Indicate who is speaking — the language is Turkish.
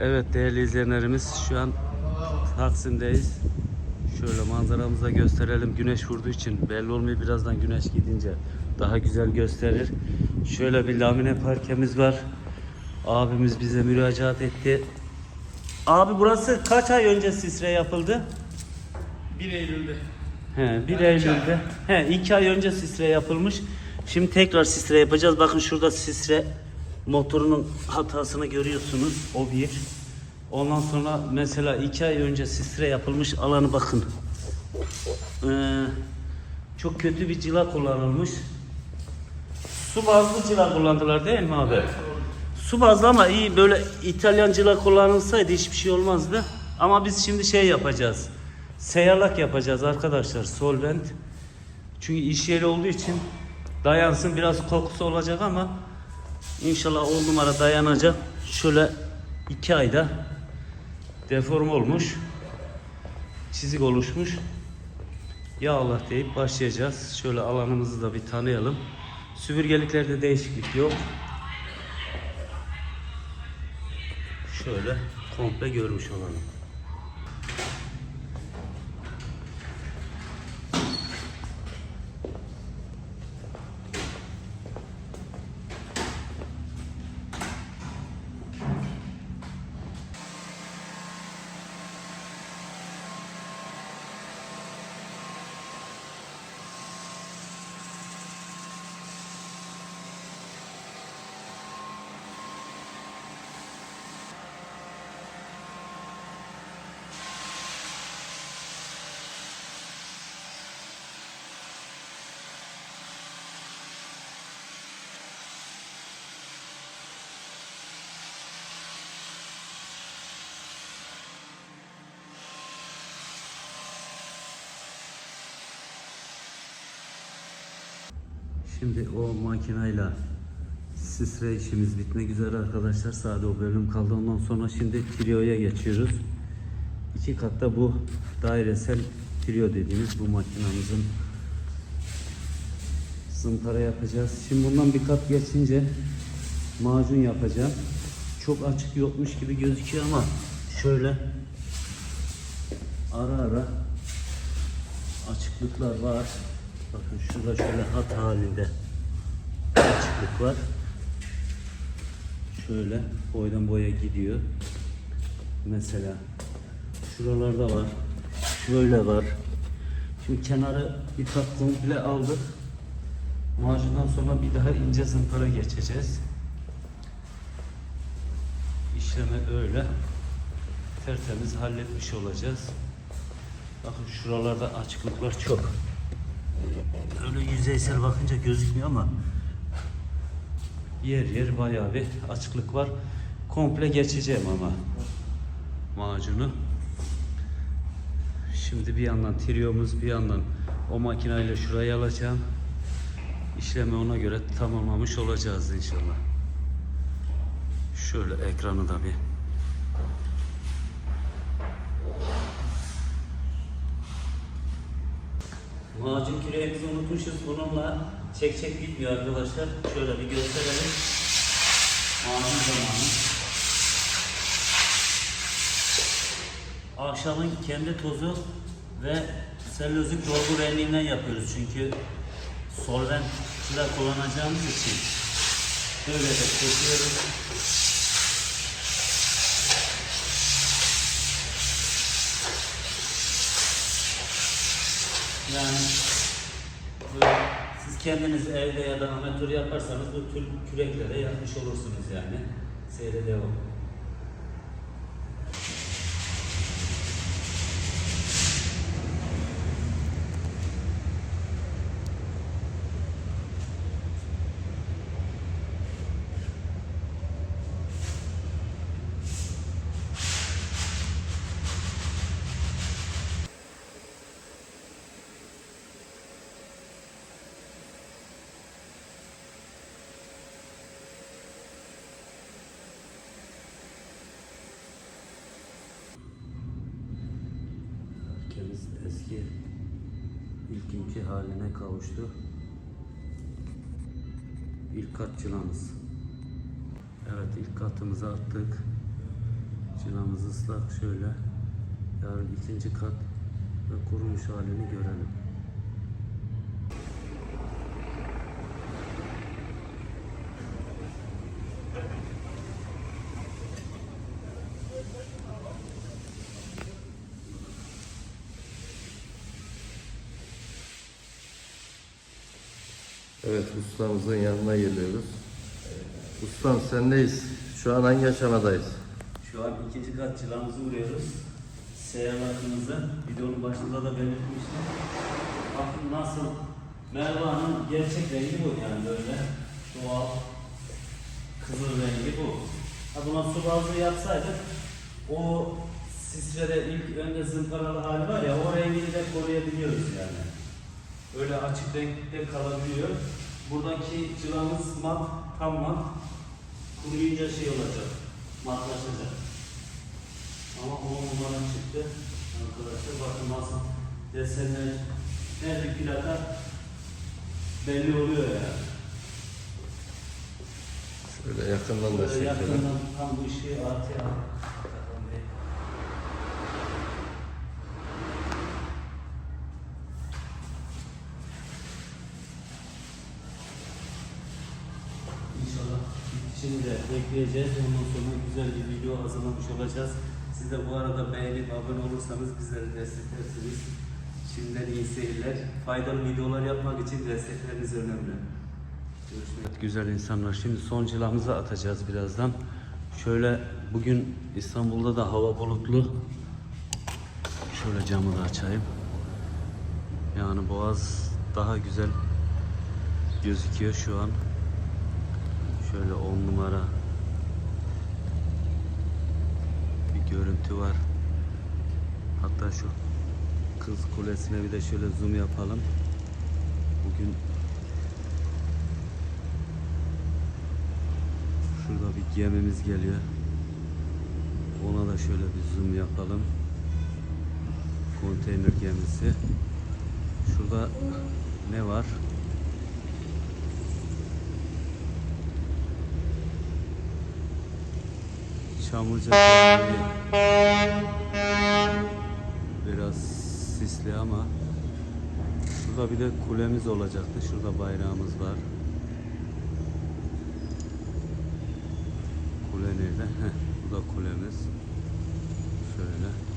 Speaker 1: Evet değerli izleyenlerimiz şu an Taksim'deyiz. Şöyle manzaramızı da gösterelim. Güneş vurduğu için belli olmuyor. Birazdan güneş gidince daha güzel gösterir. Şöyle bir lamine parkemiz var. Abimiz bize müracaat etti. Abi burası kaç ay önce sisre yapıldı?
Speaker 2: 1 Eylül'de.
Speaker 1: He, 1
Speaker 2: Yani iki
Speaker 1: Eylül'de. He, 2 ay önce sisre yapılmış. Şimdi tekrar sisre yapacağız. Bakın şurada sisre motorunun hatasını görüyorsunuz. O bir. Ondan sonra mesela 2 ay önce sisre yapılmış alanı bakın. Ee, çok kötü bir cila kullanılmış. Su bazlı cila kullandılar değil mi abi? Su bazlı ama iyi böyle İtalyan cila kullanılsaydı hiçbir şey olmazdı. Ama biz şimdi şey yapacağız. Seyarlak yapacağız arkadaşlar solvent. Çünkü iş yeri olduğu için dayansın biraz kokusu olacak ama inşallah on numara dayanacak. Şöyle iki ayda deform olmuş. Çizik oluşmuş. Ya Allah deyip başlayacağız. Şöyle alanımızı da bir tanıyalım. Süpürgeliklerde değişiklik yok. Şöyle komple görmüş olalım. Şimdi o makinayla sisre işimiz bitmek üzere arkadaşlar. Sadece o bölüm kaldı. Ondan sonra şimdi trio'ya geçiyoruz. İki katta bu dairesel trio dediğimiz bu makinamızın zımpara yapacağız. Şimdi bundan bir kat geçince macun yapacağım. Çok açık yokmuş gibi gözüküyor ama şöyle ara ara açıklıklar var. Bakın şurada şöyle hat halinde açıklık var. Şöyle boydan boya gidiyor. Mesela şuralarda var. Şöyle var. Şimdi kenarı bir kat komple aldık. Macundan sonra bir daha ince zımpara geçeceğiz. İşleme öyle. Tertemiz halletmiş olacağız. Bakın şuralarda açıklıklar çok. Öyle yüzeysel bakınca gözükmüyor ama yer yer bayağı bir açıklık var. Komple geçeceğim ama macunu. Şimdi bir yandan triyomuz bir yandan o makineyle şurayı alacağım. İşlemi ona göre tamamlamış olacağız inşallah. Şöyle ekranı da bir Macun küreğimizi unutmuşuz. Bununla çek çek bitmiyor arkadaşlar. Şöyle bir gösterelim. Macun zamanı. Ahşabın kendi tozu ve selülozik dolgu renginden yapıyoruz. Çünkü solvent çıra kullanacağımız için böyle de çekiyoruz. Yani siz kendiniz evde ya da amatör yaparsanız bu tür küreklere yapmış olursunuz yani. Seyre devam. Eski ilkinci haline kavuştu. İlk kat çılamız. Evet ilk katımızı attık. Cilamız ıslak şöyle. Yarın ikinci kat ve kurumuş halini görelim.
Speaker 3: Evet ustamızın yanına geliyoruz. Ustam sendeyiz. Şu an hangi aşamadayız?
Speaker 1: Şu an ikinci kat cilamızı vuruyoruz. Seyahatımızı videonun başında da belirtmiştim. Bakın nasıl Mervan'ın gerçek rengi bu yani böyle doğal kızıl rengi bu. Ha buna su bazlı yapsaydık o sislere ilk önde zımparalı hali var ya o rengini de koruyabiliyoruz yani. Öyle açık renkte kalabiliyor. Buradaki cilamız mat, tam mat. Kuruyunca şey olacak, matlaşacak. Ama 10 numara çıktı. Arkadaşlar bakın nasıl desenler her bir plaka belli oluyor yani.
Speaker 3: Şöyle yakından da
Speaker 1: Böyle
Speaker 3: çekelim.
Speaker 1: yakından tam bu işi artıya bakalım bir. İnşallah de bekleyeceğiz. Ondan sonra güzel bir video hazırlamış olacağız. Siz de bu arada beğenip abone olursanız bizleri desteklersiniz. Şimdiden iyi seyirler. Faydalı videolar yapmak için destekleriniz önemli. Görüşmek Güzel insanlar. Şimdi son cilamızı atacağız birazdan. Şöyle bugün İstanbul'da da hava bulutlu. Şöyle camı da açayım. Yani Boğaz daha güzel gözüküyor şu an. Şöyle on numara bir görüntü var. Hatta şu Kız Kulesi'ne bir de şöyle zoom yapalım. Bugün Şurada bir gemimiz geliyor. Ona da şöyle bir zoom yapalım. Konteyner gemisi. Şurada ne var? Çamlıca. Biraz sisli ama Şurada bir de kulemiz olacaktı. Şurada bayrağımız var. Kule nerede? Bu da kulemiz. Şöyle.